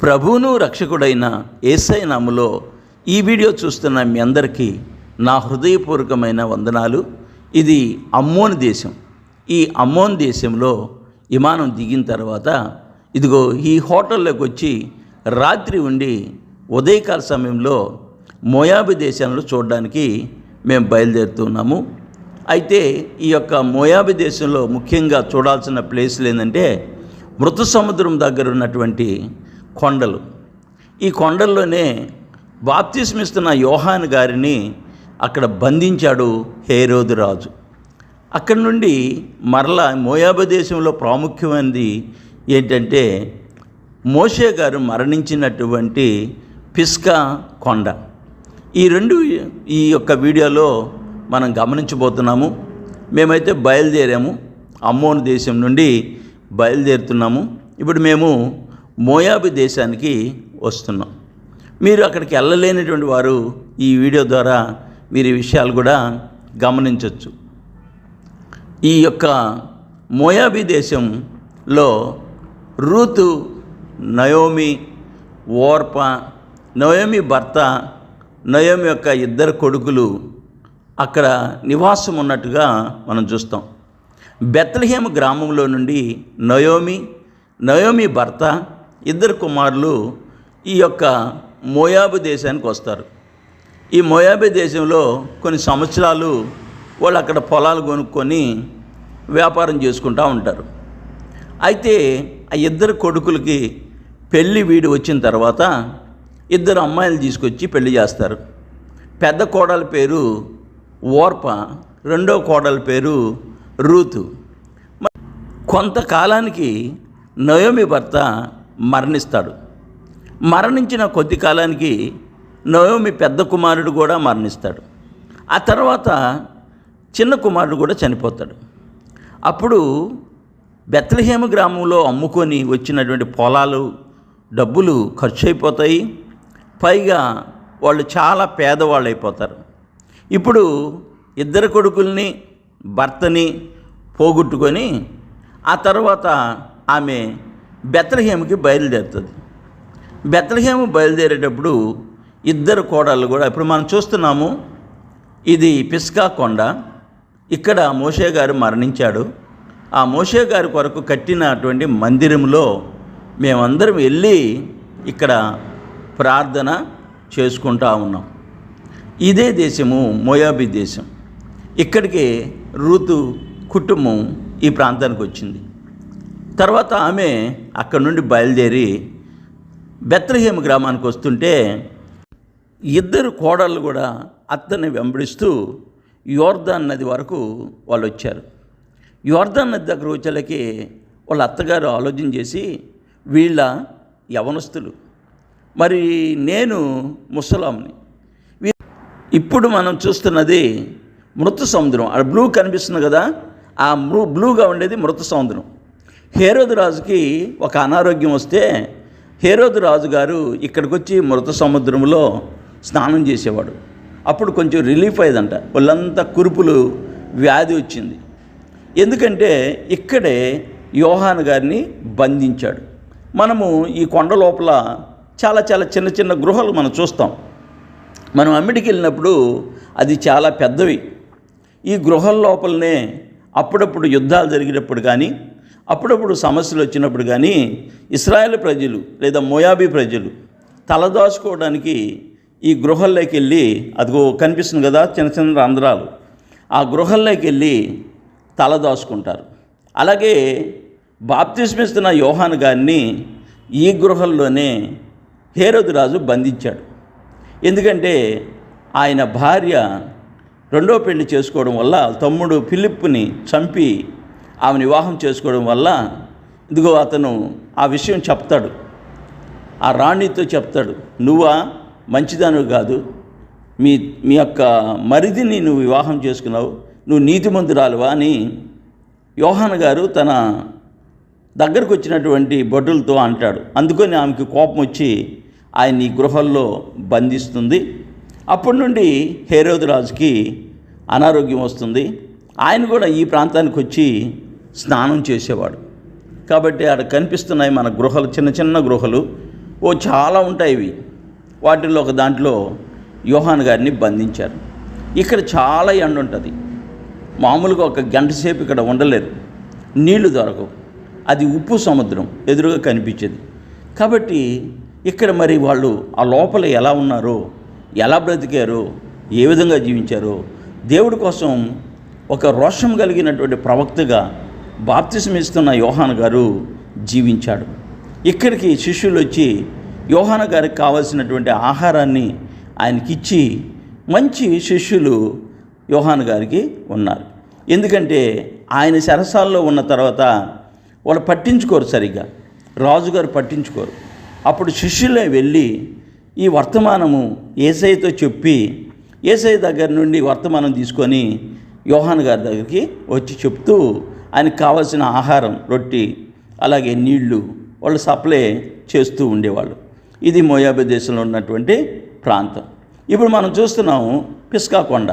ప్రభువును రక్షకుడైన ఏసై నాములో ఈ వీడియో చూస్తున్న మీ అందరికీ నా హృదయపూర్వకమైన వందనాలు. ఇది అమ్మోన్ దేశం. ఈ అమ్మోన్ దేశంలో విమానం దిగిన తర్వాత ఇదిగో ఈ హోటల్లోకి వచ్చి రాత్రి ఉండి ఉదయకాల సమయంలో మోయాబి దేశంలో చూడడానికి మేము బయలుదేరుతున్నాము అయితే ఈ యొక్క మోయాబి దేశంలో ముఖ్యంగా చూడాల్సిన ప్లేసులు ఏంటంటే మృత సముద్రం దగ్గర ఉన్నటువంటి కొండలు. ఈ కొండల్లోనే బాప్తిస్మిస్తున్న యోహాన్ గారిని అక్కడ బంధించాడు హేరోదు రాజు. అక్కడి నుండి మరలా మోయాబ దేశంలో ప్రాముఖ్యమైనది ఏంటంటే మోషే గారు మరణించినటువంటి పిస్కా కొండ. ఈ రెండు ఈ యొక్క వీడియోలో మనం గమనించబోతున్నాము. మేమైతే బయలుదేరాము. అమ్మోని దేశం నుండి బయలుదేరుతున్నాము. ఇప్పుడు మేము మోయాబి దేశానికి వస్తున్నాం. మీరు అక్కడికి వెళ్ళలేనటువంటి వారు ఈ వీడియో ద్వారా మీరు ఈ విషయాలు కూడా గమనించవచ్చు ఈ యొక్క మోయాబీ దేశంలో రూతు నయోమి ఓర్ప నయోమి భర్త నయోమి యొక్క ఇద్దరు కొడుకులు అక్కడ నివాసం ఉన్నట్టుగా మనం చూస్తాం. బెత్లహేమ గ్రామంలో నుండి నయోమి నయోమి భర్త ఇద్దరు కుమారులు ఈ యొక్క మోయాబు దేశానికి వస్తారు. ఈ మోయాబే దేశంలో కొన్ని సంవత్సరాలు వాళ్ళు అక్కడ పొలాలు కొనుక్కొని వ్యాపారం చేసుకుంటూ ఉంటారు. అయితే ఆ ఇద్దరు కొడుకులకి పెళ్ళి వీడి వచ్చిన తర్వాత ఇద్దరు అమ్మాయిలు తీసుకొచ్చి పెళ్ళి చేస్తారు. పెద్ద కోడల పేరు ఓర్ప రెండో కోడల పేరు రూతు. కొంతకాలానికి నయోమి భర్త మరణిస్తాడు. మరణించిన కొద్ది కాలానికి నయోమి పెద్ద కుమారుడు కూడా మరణిస్తాడు. ఆ తర్వాత చిన్న కుమారుడు కూడా చనిపోతాడు. అప్పుడు బెత్లహేమ గ్రామంలో అమ్ముకొని వచ్చినటువంటి పొలాలు డబ్బులు ఖర్చు అయిపోతాయి పైగా వాళ్ళు చాలా పేదవాళ్ళు అయిపోతారు ఇప్పుడు ఇద్దరు కొడుకుల్ని భర్తని పోగొట్టుకొని ఆ తర్వాత ఆమె బెత్లహేమకి బయలుదేరుతుంది. బెత్తలహేము బయలుదేరేటప్పుడు ఇద్దరు కోడళ్ళు కూడా ఇప్పుడు మనం చూస్తున్నాము ఇది పిస్కా కొండ. ఇక్కడ మోషే గారు మరణించాడు. ఆ మోషే గారి కొరకు కట్టినటువంటి మందిరంలో మేమందరం వెళ్ళి ఇక్కడ ప్రార్థన చేసుకుంటా ఉన్నాం. ఇదే దేశము మోయాబీ దేశం. ఇక్కడికి రూతు కుటుంబం ఈ ప్రాంతానికి వచ్చింది. తర్వాత ఆమె అక్కడ నుండి బయలుదేరి బెత్రహేమ గ్రామానికి వస్తుంటే ఇద్దరు కోడళ్ళు కూడా అత్తని వెంబడిస్తూ యోర్దాన్ నది వరకు వాళ్ళు వచ్చారు. యోర్దాన్ నది దగ్గర వచ్చేలకి వాళ్ళ అత్తగారు ఆలోచన చేసి వీళ్ళ యవనస్తులు మరి నేను ముసలాంని ఇప్పుడు మనం చూస్తున్నది మృత సముద్రం. ఆ బ్లూ కనిపిస్తుంది కదా ఆ బ్లూ బ్లూగా ఉండేది మృత సముద్రం. హేరోదు రాజుకి ఒక అనారోగ్యం వస్తే హేరోదు రాజు గారు ఇక్కడికి వచ్చి మృత సముద్రంలో స్నానం చేసేవాడు. అప్పుడు కొంచెం రిలీఫ్ అయ్యేదంట. వాళ్ళంతా కురుపులు వ్యాధి వచ్చింది. ఎందుకంటే ఇక్కడే యోహాన్ గారిని బంధించాడు. మనము ఈ కొండ లోపల చాలా చాలా చిన్న చిన్న గృహాలు మనం చూస్తాం. మనం అమ్మిడికి వెళ్ళినప్పుడు అది చాలా పెద్దవి. ఈ గృహల లోపలనే అప్పుడప్పుడు యుద్ధాలు జరిగినప్పుడు కానీ అప్పుడప్పుడు సమస్యలు వచ్చినప్పుడు కానీ ఇస్రాయేల్ ప్రజలు లేదా మోయాబీ ప్రజలు తలదాచుకోవడానికి ఈ గృహల్లోకి వెళ్ళి అదిగో కనిపిస్తుంది కదా చిన్న చిన్న రంధ్రాలు ఆ గృహల్లోకి వెళ్ళి తలదాచుకుంటారు అలాగే బాప్తిస్మిస్తున్న యోహాన్ గారిని ఈ గృహల్లోనే హేరోదు రాజు బంధించాడు. ఎందుకంటే ఆయన భార్య రెండో పెళ్ళి చేసుకోవడం వల్ల తమ్ముడు ఫిలిప్పుని చంపి ఆమె వివాహం చేసుకోవడం వల్ల ఇదిగో అతను ఆ విషయం చెప్తాడు. ఆ రాణితో చెప్తాడు నువ్వా? మంచిదానివి కాదు. మీ మీ యొక్క మరిదిని నువ్వు వివాహం చేసుకున్నావు. నువ్వు నీతిమంతురాలువా? అని యోహాన్ గారు తన దగ్గరకు వచ్చినటువంటి భటులతో అంటాడు. అందుకని ఆమెకి కోపం వచ్చి ఆయన ఈ గృహల్లో బంధిస్తుంది. అప్పటి నుండి హేరోద్ రాజుకి అనారోగ్యం వస్తుంది. ఆయన కూడా ఈ ప్రాంతానికి వచ్చి స్నానం చేసేవాడు. కాబట్టి ఆడ కనిపిస్తున్నాయి మన గృహలు చిన్న చిన్న గృహలు. ఓ చాలా ఉంటాయి ఇవి. వాటిల్లో ఒక దాంట్లో యోహాన్ గారిని బంధించారు. ఇక్కడ చాలా ఎండ ఉంటుంది. మామూలుగా ఒక గంట సేపు ఇక్కడ ఉండలేరు. నీళ్ళు దొరకవు. అది ఉప్పు సముద్రం ఎదురుగా కనిపించేది. కాబట్టి ఇక్కడ మరి వాళ్ళు ఆ లోపల ఎలా ఉన్నారో ఎలా బ్రతికారో ఏ విధంగా జీవించారో దేవుడి కోసం ఒక రోషం కలిగినటువంటి ప్రవక్తగా బాప్తిసం ఇస్తున్న యోహాన్ గారు జీవించాడు. ఇక్కడికి శిష్యులు వచ్చి యోహాన గారికి కావాల్సినటువంటి ఆహారాన్ని ఆయనకిచ్చి మంచి శిష్యులు యోహాన్ గారికి ఉన్నారు. ఎందుకంటే ఆయన సరసాల్లో ఉన్న తర్వాత వాళ్ళు పట్టించుకోరు సరిగ్గా. రాజుగారు పట్టించుకోరు. అప్పుడు శిష్యులే వెళ్ళి ఈ వర్తమానము ఏసైతో చెప్పి ఏసై దగ్గర నుండి వర్తమానం తీసుకొని యోహాన్ గారి దగ్గరికి వచ్చి చెప్తూ ఆయనకు కావాల్సిన ఆహారం రొట్టి అలాగే నీళ్ళు వాళ్ళు సప్లై చేస్తూ ఉండేవాళ్ళు. ఇది మోయాబే దేశంలో ఉన్నటువంటి ప్రాంతం. ఇప్పుడు మనం చూస్తున్నాము పిస్కా కొండ.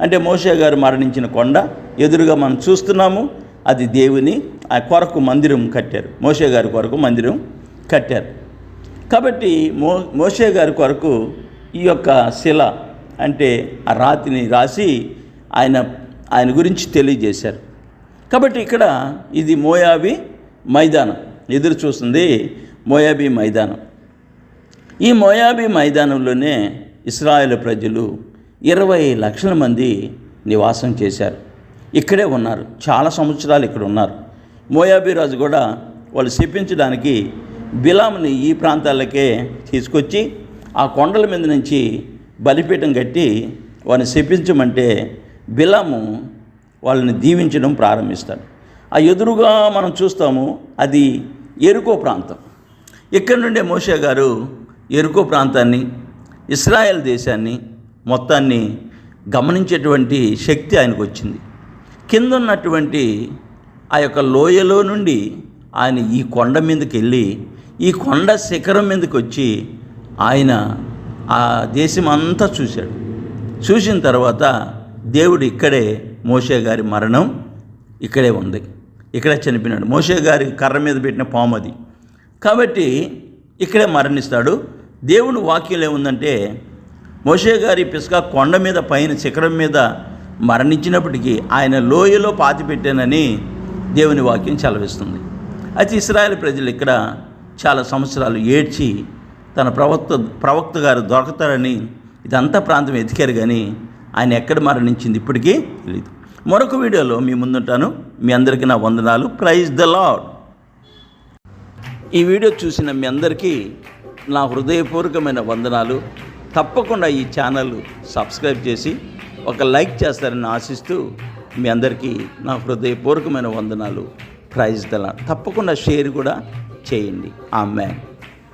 అంటే మోషే గారు మరణించిన కొండ. ఎదురుగా మనం చూస్తున్నాము అది దేవుని ఆ కొరకు మందిరం కట్టారు. మోషే గారి కొరకు మందిరం కట్టారు. కాబట్టి మో మోషే గారి కొరకు ఈ యొక్క శిల అంటే ఆ రాతిని రాసి ఆయన ఆయన గురించి తెలియజేశారు. కాబట్టి ఇక్కడ ఇది మోయాబీ మైదానం. ఎదురు చూస్తుంది మోయాబీ మైదానం. ఈ మోయాబీ మైదానంలోనే ఇస్రాయేల్ ప్రజలు ఇరవై లక్షల మంది నివాసం చేశారు. ఇక్కడే ఉన్నారు. చాలా సంవత్సరాలు ఇక్కడ ఉన్నారు. మోయాబీ రాజు కూడా వాళ్ళు శపించడానికి బిలాంని ఈ ప్రాంతాలకే తీసుకొచ్చి ఆ కొండల మీద నుంచి బలిపీఠం కట్టి వారిని శపించమంటే బిలాము వాళ్ళని దీవించడం ప్రారంభిస్తాడు ఆ ఎదురుగా మనం చూస్తాము అది ఎరుకో ప్రాంతం. ఇక్కడి నుండే మోషే గారు ఎరుకో ప్రాంతాన్ని ఇస్రాయెల్ దేశాన్ని మొత్తాన్ని గమనించేటువంటి శక్తి ఆయనకు వచ్చింది. కింద ఉన్నటువంటి ఆ యొక్క లోయలో నుండి ఆయన ఈ కొండ మీదకి వెళ్ళి ఈ కొండ శిఖరం మీదకి వచ్చి ఆయన ఆ దేశం అంతా చూశాడు. చూసిన తర్వాత దేవుడు ఇక్కడే మోషే గారి మరణం ఇక్కడే ఉంది. ఇక్కడే చనిపోయినాడు. మోషే గారి కర్ర మీద పెట్టిన పాము అది. కాబట్టి ఇక్కడే మరణిస్తాడు. దేవుని వాక్యం ఏముందంటే మోషే గారి పిసుక కొండ మీద పైన శిఖరం మీద మరణించినప్పటికీ ఆయన లోయలో పాతి పెట్టానని దేవుని వాక్యం చలవిస్తుంది. అయితే ఇస్రాయేల్ ప్రజలు ఇక్కడ చాలా సంవత్సరాలు ఏడ్చి తన ప్రవక్త ప్రవక్త గారు దొరకతారని ఇదంతా ప్రాంతం ఎతికారు కానీ ఆయన ఎక్కడ మరణించింది ఇప్పటికీ తెలియదు మరొక వీడియోలో మీ ముందుంటాను. మీ అందరికీ నా వందనాలు. ప్రైజ్ ద లాడ్ ఈ వీడియో చూసిన మీ అందరికీ నా హృదయపూర్వకమైన వందనాలు. తప్పకుండా ఈ ఛానల్ సబ్స్క్రైబ్ చేసి ఒక లైక్ చేస్తారని ఆశిస్తూ మీ అందరికీ నా హృదయపూర్వకమైన వందనాలు. ప్రైజ్ దళ తప్పకుండా షేర్ కూడా చేయండి. ఆ మ్యాన్